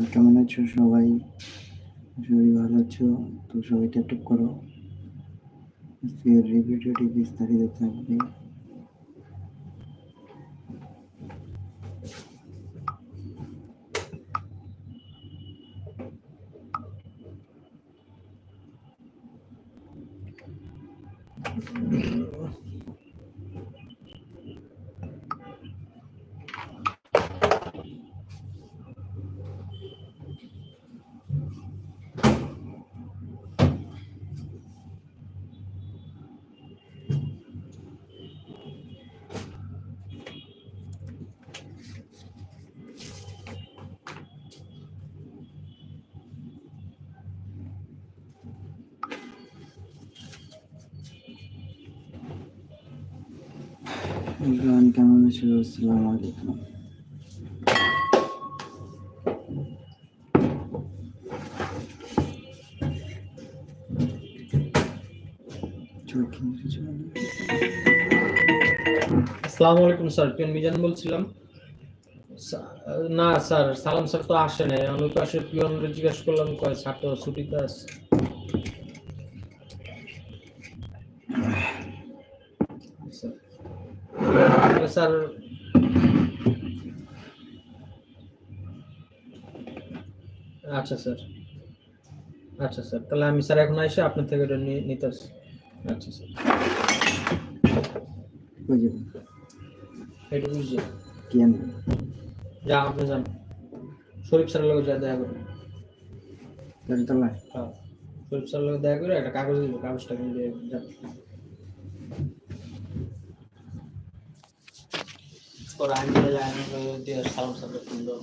Everyone কেমন আছো সবাই? সবাই ভালো আছো। তো সবাই ট্যাপ ট্যাপ করো ভিডিওটি বিস্তারিত থাকবে। এভরিওয়ান কেমন আছো আসসালামু আলাইকুম। আসসালামু আলাইকুম, স্যার। পিয়ন মিজান বলছিলাম। না, স্যার, সালাম স্যার তো আসে নাই। আমি পাশে পিয়ন জিজ্ঞেস করলাম, কয় ছাত্র তো ছুটিতে আছে? স্যার। আচ্ছা স্যার। আচ্ছা স্যার। তাহলে আমি স্যার এখন এসে আপনার থেকে এটা নিয়ে নিতে আচ্ছা স্যার। এটা বুঝছি কি আনবেন যা আপনি যান। শরীফ স্যারের লোক যা দেখা করুন। হ্যাঁ। শরীফ স্যারের লোক দেখা করে একটা কাগজ দিব কাগজটা কিন্তু যান দিয়ে সালাম সালাম